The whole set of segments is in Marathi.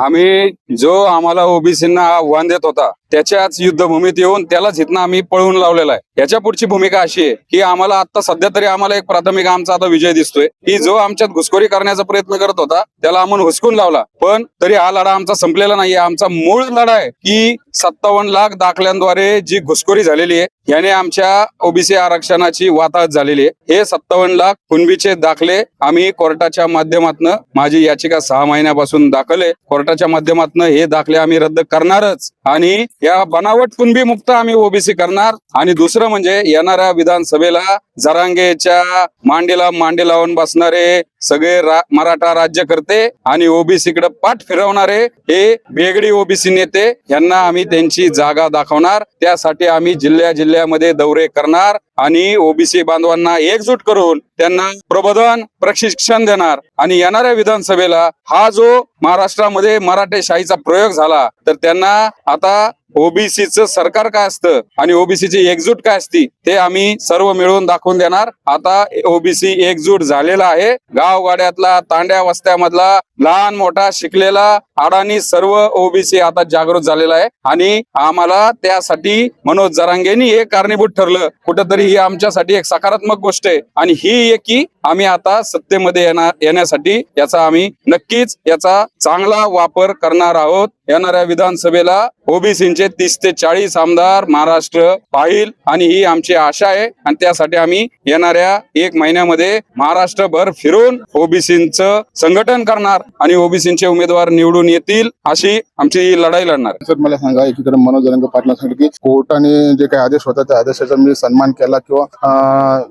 आम्ही जो आम्हाला ओबीसींना आव्हान देत होता त्याच्याच युद्धभूमीत येऊन त्यालाच इथनं आम्ही पळवून लावलेला आहे. याच्या पुढची भूमिका अशी आहे की आम्हाला आता सध्या तरी आम्हाला एक प्राथमिक आमचा आता विजय दिसतोय. की जो आमच्यात घुसखोरी करण्याचा प्रयत्न करत होता त्याला आम्ही हुसकून लावला. पण तरी हा लढा आमचा संपलेला नाहीये. आमचा मूळ लढा आहे की सत्तावन्न लाख दाखल्यांद्वारे जी घुसखोरी झालेली आहे याने आमच्या ओबीसी आरक्षणाची वाताहत झालेली आहे. हे सत्तावन्न लाख कुणबीचे दाखले आम्ही कोर्टाच्या माध्यमातून माझी याचिका सहा महिन्यापासून दाखल आहे. कोर्टाच्या माध्यमातून हे दाखले आम्ही रद्द करणारच. आणि या बनावट कुणबी मुक्त आम्ही ओबीसी करणार. आणि दुसरं म्हणजे येणाऱ्या विधानसभेला जरांगेच्या मांडीला मांडी लावून बसणारे सगळे रा- मराठा राज्यकर्ते आणि ओबीसीकडे पाठ फिरवणारे हे बेगडी ओबीसी नेते यांना आम्ही त्यांची जागा दाखवणार. त्यासाठी आम्ही जिल्ह्या जिल्ह्यामध्ये दौरे करणार आणि ओबीसी बांधवांना एकजूट करून त्यांना प्रबोधन प्रशिक्षण देणार. आणि येणाऱ्या विधानसभेला हा जो महाराष्ट्रामध्ये मराठे शाहीचा प्रयोग झाला तर त्यांना आता ओबीसीचं सरकार काय असतं आणि ओबीसीची एकजूट काय असती ते आम्ही सर्व मिळून दाखवू दाखवून देणार. आता ओबीसी एकजूट झालेला आहे. गावगाड्यातला तांड्या वस्त्यामधला लहान मोठा शिकलेला अडाणी सर्व ओबीसी आता जागृत झालेला आहे. आणि आम्हाला त्यासाठी मनोज जरांगेनी हे कारणीभूत ठरलं. कुठंतरी ही आमच्यासाठी एक सकारात्मक गोष्ट आहे. आणि ही एक की आम्ही आता सत्तेमध्ये येणार येण्यासाठी याचा आम्ही नक्कीच याचा चांगला वापर करणार आहोत. येणाऱ्या विधानसभेला ओबीसीचे तीस ते चाळीस आमदार महाराष्ट्र पाहिल आणि ही आमची आशा आहे. आणि त्यासाठी आम्ही येणाऱ्या एक महिन्यामध्ये महाराष्ट्रभर फिरून ओबीसीचं संघटन करणार. आणि ओबीसीचे उमेदवार निवडून येतील अशी आमची लढाई लढणार सर मला सांगा एकीकडे मनोज जरंगे पाटील सांगितलं की कोर्टाने जे काही आदेश होता त्या आदेशाचा मी सन्मान केला किंवा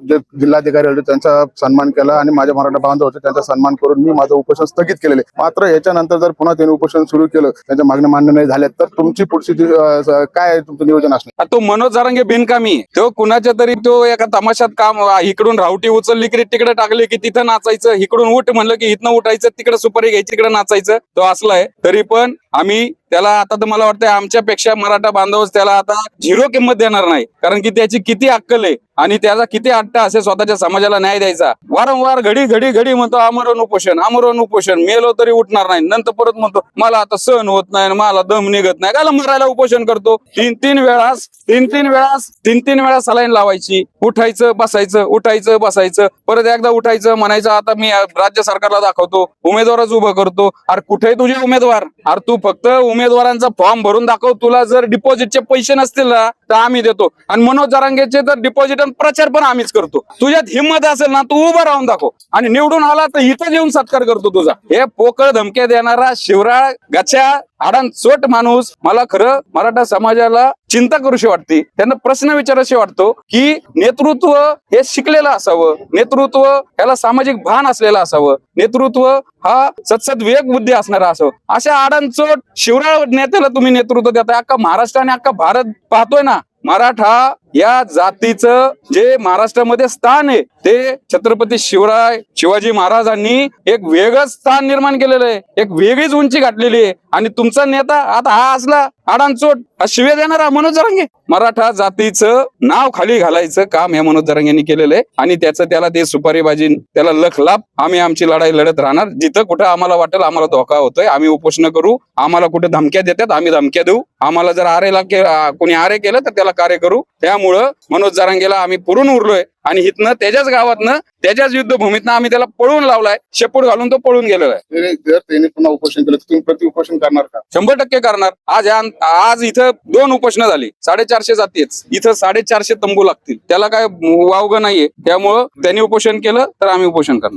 जे जिल्हाधिकारी होते त्यांचा सन्मान केला आणि माझ्या मराठा बांधव होते त्यांचा सन्मान करून मी माझं उपोषण स्थगित केलेले मात्र याच्यानंतर जर पुन्हा त्यांनी उपोषण सुरू केलं त्यांच्या मागण्या मान्य नाही झाल्या तर तुमची पुढची काय तुमचं नियोजन असणार? तो मनोज जारंगे बिनकामी. तो कुणाच्या तरी तो एका तमाशात काम इकडून रावटी उचलली की तिकडे टाकले की तिथं नाचायचं इकडून उठ म्हणलं की इथनं उठायचं तिकडे सुपारी घ्यायची इकडे नाचायचं तो असलाय तरी पण आम्ही त्याला आता तर मला वाटतं आमच्यापेक्षा मराठा बांधवच त्याला आता झिरो किंमत देणार नाही. कारण की त्याची किती अक्कल आहे आणि त्याचा किती अट्टा असे स्वतःच्या समाजाला न्याय द्यायचा. वारंवार घडी घडी घडी म्हणतो आमरण उपोषण आमरण उपोषण मेलो तरी उठणार नाही. नंतर परत म्हणतो मला आता सहन होत नाही मला दम निघत नाही. काला मरायला उपोषण करतो. तीन तीन वेळास तीन तीन वेळास तीन तीन वेळा सलाईन लावायची. उठायचं बसायचं उठायचं बसायचं. परत एकदा उठायचं म्हणायचं आता मी राज्य सरकारला दाखवतो उमेदवारच उभं करतो. अरे कुठे तुझे उमेदवार? अरे तू फक्त उमेदवारांचा फॉर्म भरून दाखव. तुला जर डिपॉझिटचे पैसे नसतील ना तर आम्ही देतो. आणि मनोज जरांगेचे तर डिपॉझिट आणि प्रचार पण आम्हीच करतो. तुझ्यात हिंमत असेल ना तू उभं राहून दाखव. आणि निवडून आला तर इथं येऊन सत्कार करतो तुझा. हे पोकळ धमक्या देणारा शिवराळ गच्या आडांचोट माणूस मला खरं मराठा समाजाला चिंता करूशी वाटते. त्यांना प्रश्न विचाराशी वाटतो की नेतृत्व हे शिकलेलं असावं. नेतृत्व याला सामाजिक भान असलेलं असावं. नेतृत्व हा सतसत विवेक बुद्धी असणारा असावं. अशा आडांचोट शिवराळ नेत्याला तुम्ही नेतृत्व देताय. अख्खा महाराष्ट्र आणि अख्खा भारत पाहतोय ना. मराठा या जातीचं जे महाराष्ट्रामध्ये स्थान आहे ते छत्रपती शिवराय शिवाजी महाराजांनी एक वेगळंच स्थान निर्माण केलेलं आहे. एक वेगळीच उंची गाठलेली आहे. आणि तुमचा नेता आता हा असला आडांचोट हा शिवे देणारा मनोज जरांगे. मराठा जातीचं नाव खाली घालायचं काम या मनोज जरांगेंनी केलेलं आहे. आणि त्याचं त्याला ते सुपारीबाजी त्याला लख लाभ आम्ही आमची लढाई लढत राहणार. जिथं कुठं आम्हाला वाटेल आम्हाला धोका होतोय. आम्ही उपोषण करू. आम्हाला कुठे धमक्या देतात आम्ही धमक्या देऊ. आम्हाला जर आरेला कोणी आरे केलं तर त्याला कार्य करू. त्या त्यामुळं मनोज जरांगेला आम्ही पुरून उरलोय आणि इथनं त्याच्याच गावातनं त्याच्याच युद्धभूमीतनं आम्ही त्याला पळून लावलाय. शेपूट घालून तो पळून गेलेला आहे. जर जर त्यांनी पुन्हा उपोषण केलं तर तुम्ही प्रति उपोषण करणार का? शंभर टक्के करणार. आज या- आज इथं दोन उपोषणं झाली. साडेचारशे जातीच इथं साडेचारशे तंबू लागतील. त्याला काय वावग नाहीये. त्यामुळं त्यांनी उपोषण केलं तर आम्ही उपोषण करणार.